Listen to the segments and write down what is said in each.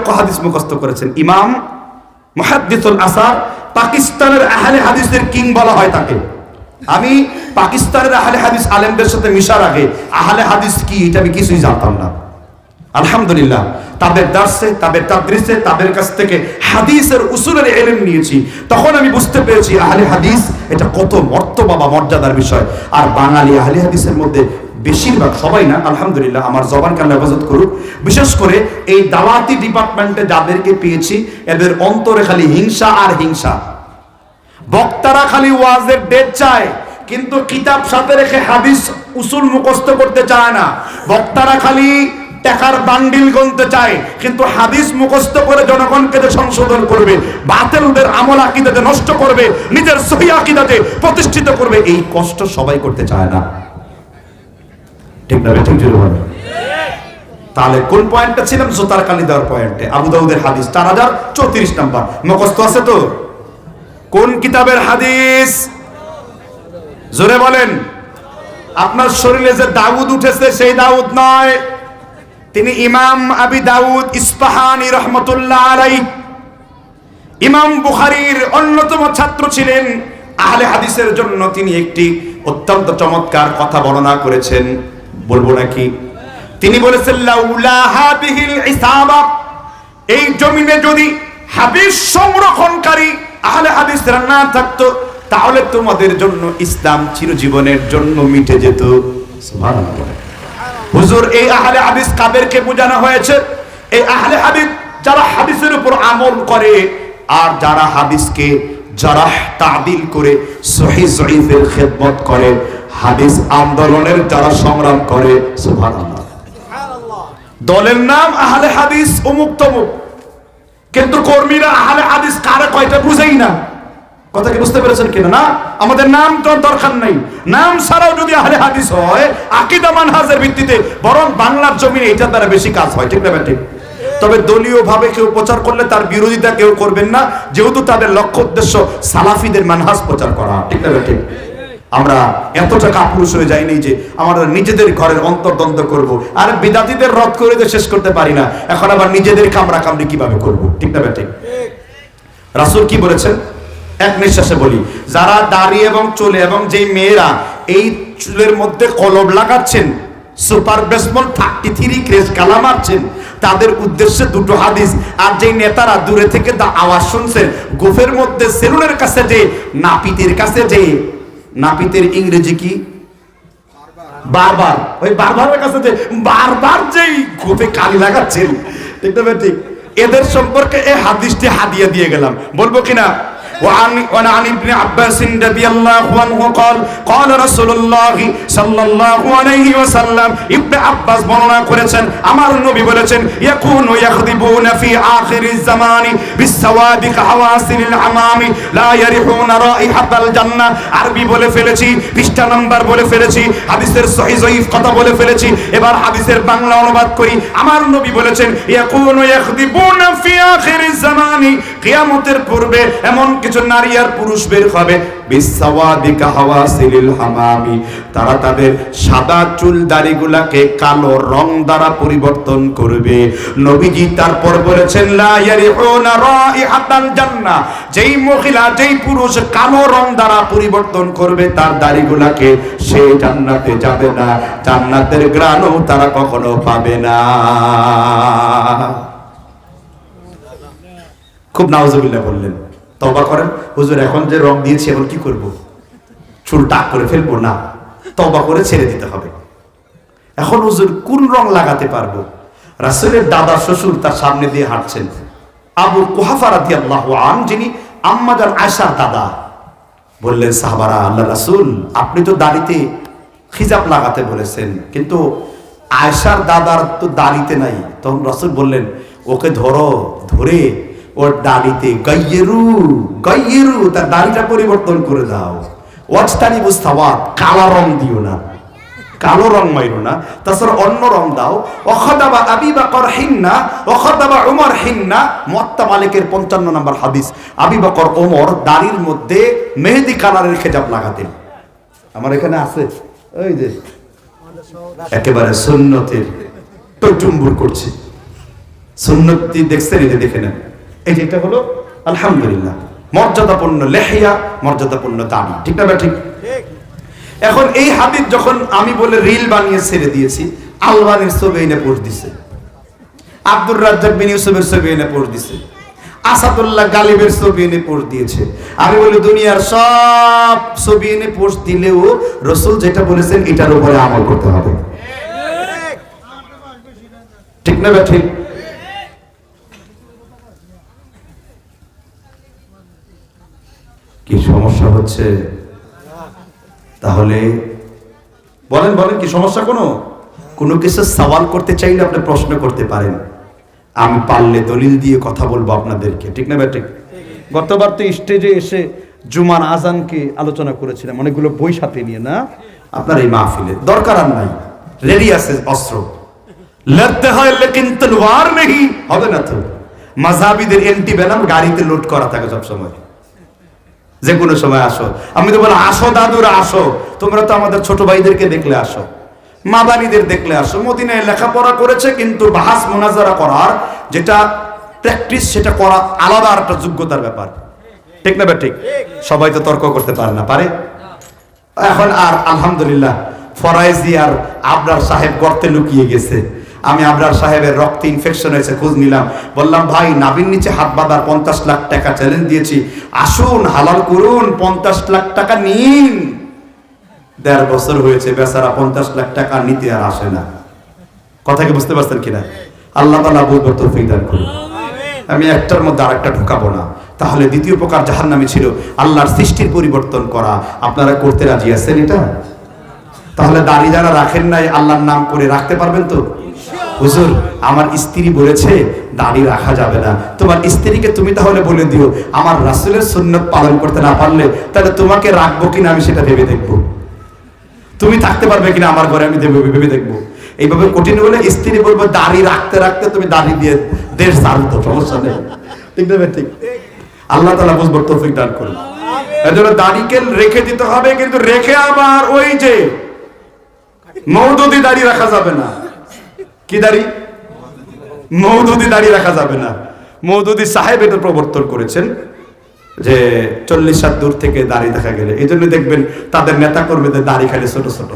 লক্ষ হাদিস মুখস্থ করেছেন। ইমাম মুহাদ্দিসুল আসার পাকিস্তানের আহলে হাদিসের কিং বলা হয় তাকে। আমি পাকিস্তানের আহলে হাদিস আলেমদের সাথে মিশার আগে আহলে হাদিস কি এটা আমি কিছুই জানতাম না। আলহামদুলিল্লাহ, তাদের দার্সে, তাদের তাদরিসে, তাদের কাছ থেকে হাদিসের উসুলের এলেম নিয়েছি। তখন আমি বুঝতে পেরেছি আহলে হাদিস এটা কত মর্তবা বা মর্যাদার বিষয়। আর বাঙালি আহলে হাদিসের মধ্যে বেশিরভাগ সবাই না, আলহামদুলিল্লাহ, আমার জবান কাল্লা হেফাজত করুক। বিশেষ করে এই দাওয়াতি ডিপার্টমেন্টে যাদেরকে পেয়েছি, এদের অন্তরে খালি হিংসা আর হিংসা। বক্তারা খালি ওয়াজের ডেট চায়, কিন্তু কিতাব সাথে রেখে হাদিস উসুল মুখস্থ করতে চায় না। বক্তারা খালি টাকার বান্ডিল গনতে চায়, কিন্তু হাদিস মুখস্থ করে জনগণকে যে সংশোধন করবে, বাতিলদের আমল আকিদাতে নষ্ট করবে, নিজের সহি আকিদাতে প্রতিষ্ঠিত করবে, এই কষ্ট সবাই করতে চায় না। ঠিক না ঠিক জোরে বলেন। তাহলে কোন পয়েন্টটা ছিলাম? জোতার কালি দেওয়ার পয়েন্টে আবু দাউদের হাদিস, চার হাজার চৌত্রিশ নাম্বার। মুখস্থ আছে তো? কোন কিতাবের হাদিস? জোরে বলেন। আপনার শরীরে যে দাউদ উঠেছে, সেই দাউদ নয়। তিনি ইমাম আবি দাউদ ইস্পাহানি রহমতুল্লাহ আলাই ইমাম বুখারীর অন্যতম ছাত্র ছিলেন। আহলে হাদিসের জন্য তিনি একটি অত্যন্ত চমৎকার কথা বর্ণনা করেছেন। বলব নাকি? তিনি বলেছেন এই জমিনে যদি হাদিস সংরক্ষণকারী আহলে না থাকতো, তাহলে তোমাদের জন্য ইসলাম চিরজীবনের জন্য মিটে যেত। হুজুর, এই আহলে কাদেরকে বোঝানো হয়েছে? এই আহলে হাদিস যারা হাদিসের উপর আমল করে, আর যারা হাদিসকে যারা তাদিল করে, সহি খেদমত করে হাদিস আন্দোলনের যারা সংগ্রাম করে, সুবহানাল্লাহ। দলের নাম আহলে হাদিস অমুক তমুক। কিন্তু কর্মীরা আহলে হাদিস কারে কয়টা বুঝেই না। কথা কি বুঝতে পেরেছেন কিনা? না, আমাদের নাম তো দরকার নাই। নাম ছাড়াও যদি আহলে হাদিস হয়, আকিদা মানহাজের ভিত্তিতে, বরং বাংলার জমিনে এটার দ্বারা বেশি কাজ হয়, ঠিক না ঠিক তবে দলীয় ভাবে কেউ প্রচার করলে তার বিরোধিতা কেউ করবেন না, যেহেতু তাদের লক্ষ্য উদ্দেশ্য সালাফিদের মানহাজ প্রচার করা, ঠিক না ঠিক আমরা এতটা কাপুরুষ হয়ে যাইনি যে আমরা নিজেদের ঘরের অন্তর্দ্বন্দ্ব করব। আর বিদাতিদের রদ করে দিয়ে শেষ করতে পারি না। এখন আবার নিজেদের কামড়া কামড়ি কীভাবে করব? ঠিক না ঠিক। রাসূল কি বলেছেন? এক নিঃশ্বাসে বলি যারা দাঁড়িয়ে এবং চলে এবং যেই মেয়েরা এই চুলের মধ্যে কলব লাগাচ্ছেন super baseball thirty three craze কালা মারছেন তাদের উদ্দেশ্যে দুটো হাদিস। আর যেই নেতারা দূরে থেকে দা আওয়াজ শুনছেন গোফের মধ্যে সেলুনের কাছে যে নাপিতের কাছে যে নাপিতের ইংরেজি কি? বারবার। ওই বারবারের কাছে যে বারবার যেই গোফে কালি লাগাচ্ছেন, ঠিক না ঠিক? এদের সম্পর্কে এ হাদিসটি হাদিয়া দিয়ে গেলাম। বলব কিনা وعن وعن ابن عباس رضي الله عنه قال قال رسول الله صلى الله عليه وسلم ابن عباس বর্ণনা করেছেন আমার নবী বলেছেন ইয়াকুনু ইয়াখদিবুনা ফি আখিরিজ জামানি বিসসাওয়াদি কাহাওয়াসিল আমামি লা ইয়ারিহুনা রাইহাতাল জান্নাহ আরবি বলে ফেলেছি পৃষ্ঠা নাম্বার বলে ফেলেছি হাদিসের সহিহ জয়ীফ কথা বলে ফেলেছি এবার হাদিসের বাংলা অনুবাদ করি আমার নবী বলেছেন ইয়াকুনু ইয়াখদিবুনা ফি আখিরিজ জামানি কিয়ামতের পূর্বে এমন কিছু নারী আর পুরুষ বের হবে। বিসাওয়াদি কাহাওয়াসিল হামামি। তারা তাদের সাদা চুল দাড়িগুলাকে কালো রং দ্বারা পরিবর্তন করবে। নবীজি তারপর বলেছেন, লা যেই মহিলা, যেই পুরুষ কালো রং দ্বারা পরিবর্তন করবে, তার দাড়িগুলাকে সে জান্নাতে যাবে না। জান্নাতের গ্রাণও তারা কখনো পাবে না। খুব নাউজুবিল্লাহ বললেন। তবা করেন। হুজুর, এখন যে রং দিয়েছি, এখন কি করব? চুল টাক করে ফেলব? না। তবা করে ছেড়ে দিতে হবে। এখন হুজুর, কোন রং লাগাতে পারব? রাসূলের দাদা, শ্বশুর তার সামনে দিয়ে হাঁটছেন। আবু কুহাফা রাদিয়াল্লাহু আন, যিনি আম্মাদার আয়েশার দাদা। বললেন, সাহাবারা আল্লাহ রাসূল, আপনি তো দাড়িতে খিজাব লাগাতে বলেছেন। কিন্তু আয়েশার দাদার তো দাড়িতে নাই। তখন রাসূল বললেন, ওকে ধরো, ধরে ওর দাড়িতে, গাইয়েরু গাইয়েরু, তার দাড়িটা পরিবর্তন করে দাও। ওয়াজতানি বুস্তাওয়াত কালো রং দিও না, কালো রং মাইরো না, তাছাড়া অন্য রং দাও। অখদাবা আবি বাকর হিন্না অখদাবা উমর হিন্না মত্তা মালিকের পঞ্চান্ন নম্বর হাদিস। আবি বকর ওমর দাড়ির মধ্যে মেহেদি কালারের খেজাব লাগাতেন। আমার এখানে আছে ওই যে, একেবারে সুন্নতের টইটুম্বুর করছে। সুন্নতি দেখছেন এটা দেখে নেন। এই যে এটা হলো আলহামদুলিল্লাহ। মর্যাদাপূর্ণ লেহিয়া মর্যাদাপূর্ণ দাড়ি ঠিক না ঠিক। এখন এই হাদিস যখন আমি বলে রিল বানিয়ে ছেড়ে দিয়েছি আলবানির ছবি এনে পোস্ট দিছে। আব্দুর রাজ্জাক বিন ইউসুফের ছবি এনে পোস্ট দিছে। আসাদুল্লাহ গালিবের ছবি এনে পোস্ট দিয়েছে। আমি বলি দুনিয়ার সব ছবি এনে পোস্ট দিলেও রসুল যেটা বলেছেন এটার উপরে আমল করতে হবে। ঠিক। না ঠিক কি সমস্যা হচ্ছে? তাহলে বলেন বলেন, কি সমস্যা কোনো? কোনো কিছু সওয়াল করতে চাইলে আপনি প্রশ্ন করতে পারেন। আমি পারলে দলিল দিয়ে কথা বলব আপনাদেরকে। ঠিক না ঠিক? গতবার তো স্টেজে এসে জুমান আজানকে আলোচনা করেছিলাম। অনেকগুলো বই সাথে নিয়ে, না? আপনার এই মাহফিলে দরকার আর নাই। রেডি আছে, অস্ত্র। লড়তে হয়, লেকিন তলোয়ার নেই। হবে না তো? মাঝাবিদের এন্টি বেলাম গাড়িতে লোড করা থাকে সবসময়। যে কোনো সময় আসো। আমি তো বলো আসো দাদুরা, আসো। তোমরা তো আমাদের ছোট ভাইদেরকে দেখলে আসো। মাদানিদের দেখলে আসো। মদিনায় লেখাপড়া করেছে কিন্তু বাহাস মোনাজারা করার যেটা প্র্যাকটিস সেটা করা আলাদা একটা যোগ্যতার ব্যাপার। ঠিক না ঠিক? সবাই তো তর্ক করতে পারে না, পারে? এখন আর আলহামদুলিল্লাহ, ফরাইজি আর আবরার সাহেব গর্তে লুকিয়ে গেছে। আমি আবরার সাহেবের রক্তে ইনফেকশন হয়েছে খোঁজ নিলাম। বললাম ভাই নাবির নিচে হাত বাঁধার পঞ্চাশ লাখ টাকা চ্যালেঞ্জ দিয়েছি। আসুন হালাল করুন পঞ্চাশ লাখ টাকা নিন। দেড় বছর হয়েছে বেচারা পঞ্চাশ লাখ টাকা নিতে আর আসে না। কথা কি বুঝতে পারছেন কিনা? আল্লাহ তালা বুঝব তৌফিক দান করুন। আমি একটার মধ্যে আরেকটা ঢুকাবো না। তাহলে দ্বিতীয় প্রকার জাহার নামে ছিল। আল্লাহর সৃষ্টির পরিবর্তন করা। আপনারা করতে রাজি আছেন এটা? তাহলে দাড়ি যারা রাখেন নাই আল্লাহর নাম করে রাখতে পারবেন তো? হুজুর আমার স্ত্রী বলেছে দাড়ি রাখা যাবে না। তোমার স্ত্রীকে তুমি তাহলে বলে দিও আমার রাসুলের সুন্নত পালন করতে না পারলে তাহলে তোমাকে রাখব কিনা আমি সেটা ভেবে দেখব। তুমি থাকতে পারবে কিনা আমার ঘরে আমি ভেবে দেখব। এইভাবে কঠিন হলে স্ত্রী বলব দাড়ি রাখতে রাখতে তুমি দাড়ি দিয়ে দেশ সারতো সমস্যা নেই। ঠিক না ঠিক। আল্লাহ তালা বুঝব তৌফিক দান করুন। এর জন্য দাড়িকে রেখে দিতে হবে কিন্তু রেখে আবার ওই যে মৌদুদি দাড়ি রাখা যাবে না। কি দাড়ি? মৌদুদি দাড়ি রাখা যাবে না। মৌদুদি সাহেব এটা প্রবর্তন করেছেন যে চল্লিশ হাত দূর থেকে দাড়ি দেখা গেলে। এই জন্য দেখবেন তাদের নেতা কর্মীদের দাড়ি খালি ছোট ছোট।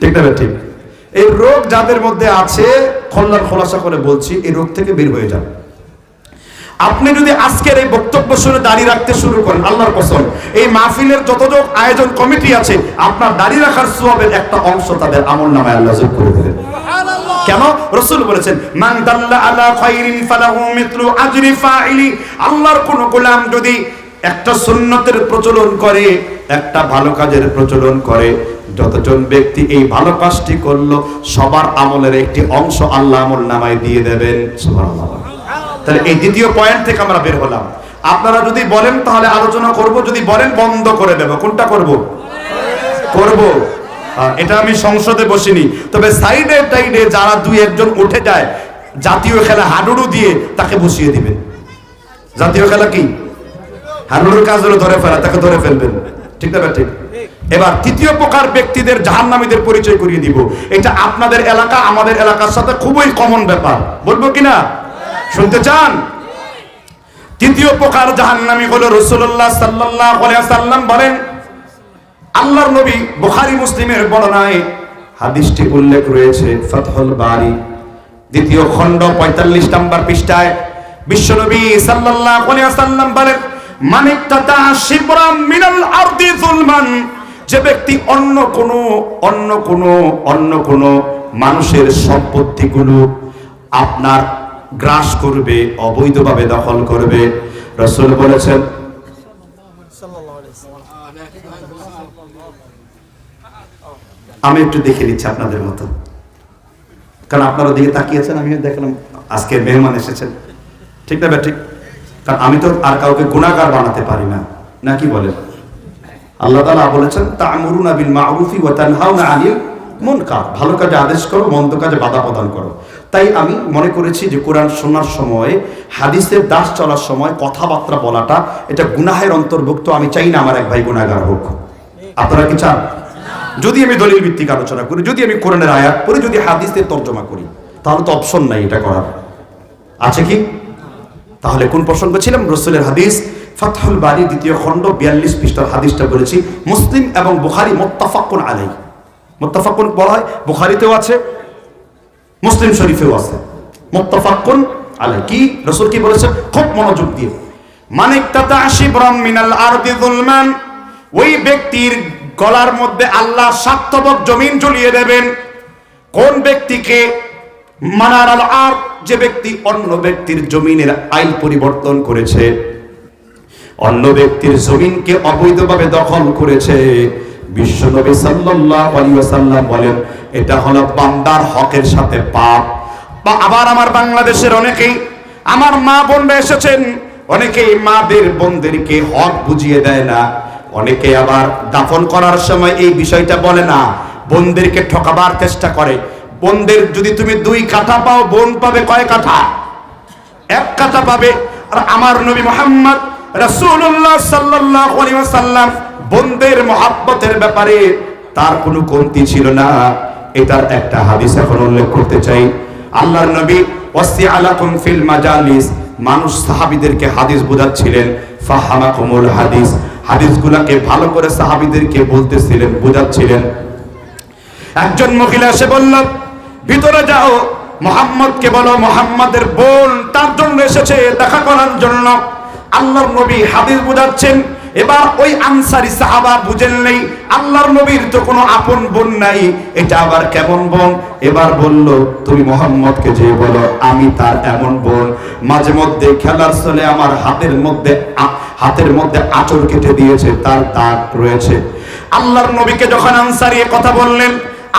ঠিক না ঠিক এই রোগ যাদের মধ্যে আছে খোল্লার খোলাসা করে বলছি, এই রোগ থেকে বের হয়ে যান। আপনি যদি আজকের এই বক্তব্য শুনে দাড়ি রাখতে শুরু করেন, আল্লাহর কসম, এই মাহফিলের যতজন আয়োজন কমিটি আছে, আপনার দাড়ি রাখার সোয়াবের একটা অংশ তাদের আমল নামায় আল্লাহ যোগ করে দেবেন। কেন? রসুল বলেছেন, মান দাল্লা আলা খাইরিন ফালাহু মিথলু আজরি ফাইলি। আল্লাহর কোন গোলাম যদি একটা সুন্নতের প্রচলন করে, একটা ভালো কাজের প্রচলন করে, যতজন ব্যক্তি এই ভালো কাজটি করল, সবার আমলের একটি অংশ আল্লাহ আমল নামায় দিয়ে দেবেন। তাহলে এই দ্বিতীয় পয়েন্ট থেকে আমরা বের হলাম। আপনারা যদি বলেন, তাহলে আলোচনা করব, যদি বলেন, বন্ধ করে দেব। কোনটা করব? করব। এটা আমি সংসদে বসিনি। তবে সাইডে টাইডে যারা দুই একজন উঠে যায়, জাতীয় খেলা হাডুডু দিয়ে তাকে বসিয়ে দিবেন। জাতীয় খেলা কি? হাডুডুর কাজ হলো ধরে ফেলা, তাকে ধরে ফেলবেন। ঠিক না ঠিক এবার তৃতীয় প্রকার ব্যক্তিদের, জাহান্নামীদের পরিচয় করিয়ে দিব। এটা আপনাদের এলাকা, আমাদের এলাকার সাথে খুবই কমন ব্যাপার। বলব কিনা শুনতে চান? তৃতীয় প্রকার জাহান্নামী হলো রসুল্লাহ আলাইহি সাল্লাম বলেন আল্লাহর নবী বুখারী মুসলিমের বর্ণনায় হাদিসটি উল্লেখ রয়েছে, ফাতহুল বারি। দ্বিতীয় খণ্ড 45 নম্বর পৃষ্ঠায় বিশ্বনবী সাল্লাল্লাহু আলাইহি সাল্লাম বলেন মানিকতাতা শিবরাম মিনাল আরদি যুলমান। যে ব্যক্তি অন্য কোন অন্য কোন অন্য কোন মানুষের সম্পত্তিগুলো আপনার গ্রাস করবে, অবৈধভাবে দখল করবে। রসুল বলেছেন আমি একটু দেখে দিচ্ছি আপনাদের মতো। কারণ আপনারা দিকে তাকিয়েছেন আমি দেখলাম আজকের মেহমান এসেছেন। ঠিক না ঠিক। কারণ আমি তো আর কাউকে গুণাগার বানাতে পারি না। নাকি বলেন? আল্লাহ তালা বলেছেন, তা'মুরুনা বিল মা'রুফি ওয়া তানহাউনা আনিল মুনকার। ভালো কাজে আদেশ করো, মন্দ কাজে বাধা প্রদান করো। তাই আমি মনে করেছি যে কোরআন শোনার সময়, হাদিসের দাস চলার সময়, কথাবার্তা বলাটা, এটা গুনাহের অন্তর্ভুক্ত। আমি চাই না আমার এক ভাই গুনাহগার হোক। আপনারা কি চান? যদি আমি দলিল ভিত্তিক আলোচনা করি, যদি আমি কোরআনের আয়াত পড়ি, যদি হাদিসের তর্জমা করি, তাহলে তো অপশন নাই এটা করার। আছে কি? তাহলে কোন প্রসঙ্গ ছিলাম? রসুলের হাদিস, ফাতহুল বাড়ি দ্বিতীয় খণ্ড, বিয়াল্লিশ পৃষ্ঠার হাদিসটা বলেছি। মুসলিম এবং বুখারি মোত্তাফাকুন আলাই মোত্তাফাকুন বলা হয়? বুখারিতেও আছে, মুসলিম শরীফেও আছে। মোত্তাফাকুন আলাই কি? রসুল কি বলেছেন? খুব মনোযোগ দিয়ে। মানিক তাতা শিবরাম মিনাল আরদি যুলমান। ওই ব্যক্তির গলার মধ্যে আল্লাহ সাতবক জমিন ঝুলিয়ে দেবেন। কোন ব্যক্তিকে মানার আল আর যে ব্যক্তি অন্য ব্যক্তির জমিনের আইন পরিবর্তন করেছে, অন্য ব্যক্তির জমিনকে অবৈধভাবে দখল করেছে। বিশ্বনবী সাল্লাল্লাহু আলাইহি ওয়াসাল্লাম বলেন, এটা হলো বান্দার হকের সাথে পাপ। বা আবার আমার বাংলাদেশের অনেকেই, আমার মা বোনরা এসেছেন, অনেকেই মাদের বোনদেরকে হক বুঝিয়ে দেয় না। অনেকে আবার দাফন করার সময় এই বিষয়টা বলে না, বোনদেরকে ঠকাবার চেষ্টা করে। বোনদের যদি তুমি দুই কাঠা পাও, বোন পাবে কয় কাঠা এক কাঠা পাবে। আর আমার নবী মোহাম্মদ রাসূলুল্লাহ সাল্লাল্লাহু আলাইহি ওয়াসাল্লাম বন্দের মহাব্বতের ব্যাপারে তার কোনো কমতি ছিল না। এটার একটা হাদিস এখন উল্লেখ করতে চাই। আল্লাহর নবী ওয়াসি আলাকুম ফিল মাজালিস। মানুষ সাহাবিদেরকে হাদিস বোঝাচ্ছিলেন, ফাহামাকুমুল হাদিস। হাদিসগুলাকে ভালো করে সাহাবিদেরকে বলতেছিলেন, বোঝাচ্ছিলেন। একজন মহিলা এসে বলল, ভিতরে যাও, মোহাম্মদকে বলো, মোহাম্মদের বোন তার জন্য এসেছে, দেখা করার জন্য। আল্লাহর নবী হাদিস বুঝাচ্ছেন এবার ওই আনসারি সাহাবা বুঝেন নেই, আল্লাহর নবীর তো কোনো আপন বোন নাই। এটা আবার কেমন বোন? এবার বলল, তুমি মোহাম্মদকে যে বলো, আমি তার এমন বোন। মাঝে মধ্যে খেলার চলে আমার হাতের মধ্যে হাতের মধ্যে আঁচড় কেটে দিয়েছে, তার দাগ রয়েছে। আল্লাহর নবীকে যখন আনসারি কথা বললেন,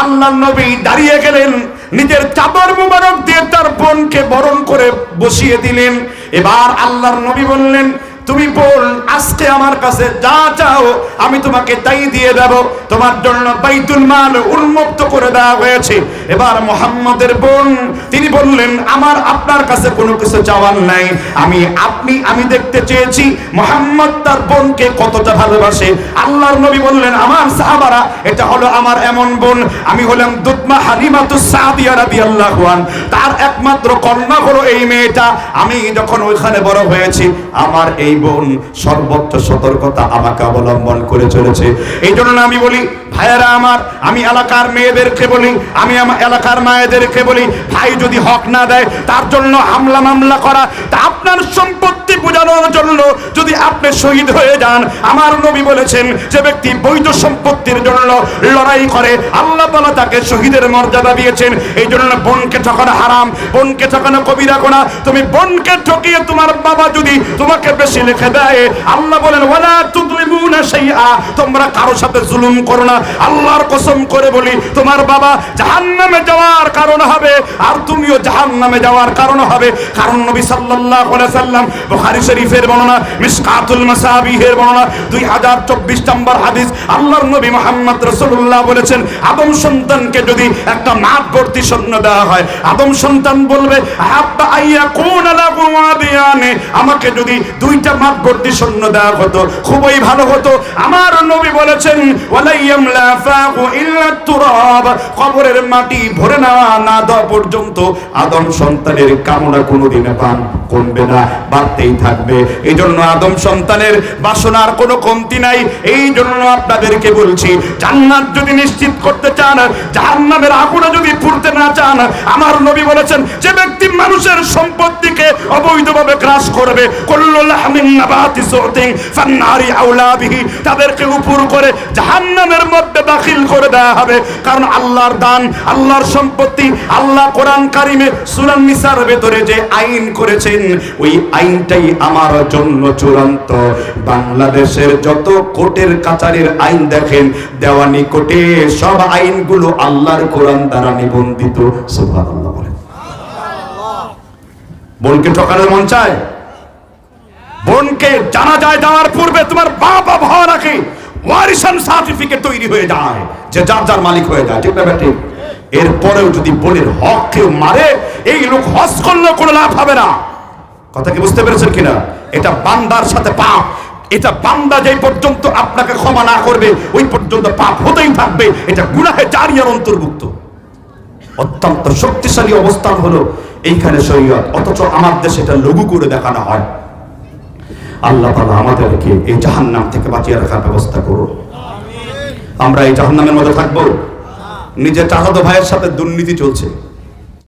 আল্লাহর নবী দাঁড়িয়ে গেলেন, নিজের চাদর মুবারক দিয়ে তার বোনকে বরণ করে বসিয়ে দিলেন। এবার আল্লাহর নবী বললেন তুমি বল, আজকে আমার কাছে যা চাও, আমি তোমাকে তাই দিয়ে দেব। তোমার জন্য বাইতুল মাল উন্মুক্ত করে দেওয়া হয়েছে। এবার মোহাম্মদের বোন, তিনি বললেন, আমার আপনার কাছে কোনো কিছু চাওয়ার নাই। আমি, আপনি, আমি দেখতে চেয়েছি, মোহাম্মদ তার বোনকে কতটা ভালোবাসে। আল্লাহর নবী বললেন, আমার সাহাবারা, এটা হলো আমার এমন বোন। আমি হলাম দুতমা হালিমাতু সাদিয়া রাদিয়াল্লাহু আন। তার একমাত্র কন্যা হলো এই মেয়েটা। আমি যখন ওইখানে বড় হয়েছি, আমার এই বোন সর্বোচ্চ সতর্কতা আমাকে অবলম্বন করে চলেছে। এই জন্য আমি বলি ভাইয়েরা আমার, আমি এলাকার মেয়েদেরকে বলি, আমি আমার এলাকার মায়েদেরকে বলি, ভাই যদি হক না দেয়, তার জন্য হামলা মামলা করা, তা আপনার সম্পত্তি বোঝানোর জন্য যদি আপনি শহীদ হয়ে যান, আমার নবী বলেছেন যে ব্যক্তি বৈধ সম্পত্তির জন্য লড়াই করে, আল্লাহ বলা তাকে শহীদের মর্যাদা দিয়েছেন। এই জন্য বোনকে ঠকানো হারাম, বোনকে ঠকানো কবিরা গোনা। তুমি বোনকে ঠকিয়ে তোমার বাবা যদি তোমাকে বেশি লিখে দেয়, আল্লাহ বলেন, ওয়ালা তুদলিমুনা শাইআ তোমরা কারও সাথে জুলুম করো না। আল্লাহর কসম করে বলি, তোমার বাবা জাহান্নামে যাওয়ার কারণ হবে আর তুমিও জাহান্নামে যাওয়ার কারণ হবে। কারণ নবী সাল্লাল্লাহু আলাইহি সাল্লাম বুখারী শরীফের বর্ণনা, মিসকাতুল মাসাবিহের বর্ণনা 2024 নম্বর হাদিস আল্লাহর নবী মুহাম্মদ রাসূলুল্লাহ বলেছেন, আদম সন্তানকে যদি একটা মাঠ ভর্তি সৈন্য দেওয়া হয়, আদম সন্তান বলবে আমাকে যদি দুইটা মাঠ ভর্তি সৈন্য দেওয়া হতো, খুবই ভালো হতো। আমার নবী বলেছেন, ওয়ালাইয়াম কবরের মাটি ভরে না দেওয়া পর্যন্ত আদম সন্তানের কামনা কোনোদিন পান কমবে না, বাড়তেই থাকবে। এই জন্য আদম সন্তানের বাসনার কোনো কমতি নাই। এই জন্য আপনাদেরকে বলছি, জান্নাত যদি নিশ্চিত করতে চান, জাহান্নামের আগুনে যদি না চান, আমার নবী বলেছেন, যে ব্যক্তি মানুষের সম্পত্তিকে অবৈধভাবে গ্রাস করবে কুল্লুল নাবাতি ফান্নারি তাদেরকে উপর করে জাহান্নামের দাখিল করে দেওয়া হবে। কারণ আল্লাহর দান, আল্লাহর সম্পত্তি, আল্লাহ কোরআন কারিমে সূরা নিসার ভেতরে যে আইন করেছেন, ওই আইনটাই আমার জন্য চূড়ান্ত। বাংলাদেশের যত কোর্টের কাচারের আইন দেখেন, দেওয়ানি কোর্টে সব আইনগুলো আল্লাহর কোরআন দ্বারা নিবন্ধিত। সুবহানাল্লাহ বলেন। বোনকে ঠকানোর মন চায়? বোনকে জানা যায় যাওয়ার পূর্বে তোমার বাবা ভাবা রাখে। ওয়ারিসান সার্টিফিকেট তৈরি হয়ে যায়, যে যার যার মালিক হয়ে যায়, ঠিক না ব্যাটি এরপরেও যদি বোনের হক কেউ মারে, এই লোক হজ করলেও কোনো লাভ হবে না। কথা কি বুঝতে পেরেছেন কিনা? এটা বান্দার সাথে পাপ। এটা বান্দা যেই পর্যন্ত আপনাকে ক্ষমা না করবে, ওই পর্যন্ত পাপ হতেই থাকবে। এটা গুনাহে জারিয়ার অন্তর্ভুক্ত। অত্যন্ত শক্তিশালী অবস্থান হলো এইখানে শরীয়ত। অথচ আমার দেশে এটা লঘু করে দেখানো হয়। আল্লাহ তালা আমাদেরকে এই জাহান্নাম থেকে বাঁচিয়ে রাখার ব্যবস্থা করুন। আমরা এই জাহান্নামের মধ্যে থাকব। নিজের চাচাতো ভাইয়ের সাথে দুর্নীতি চলছে।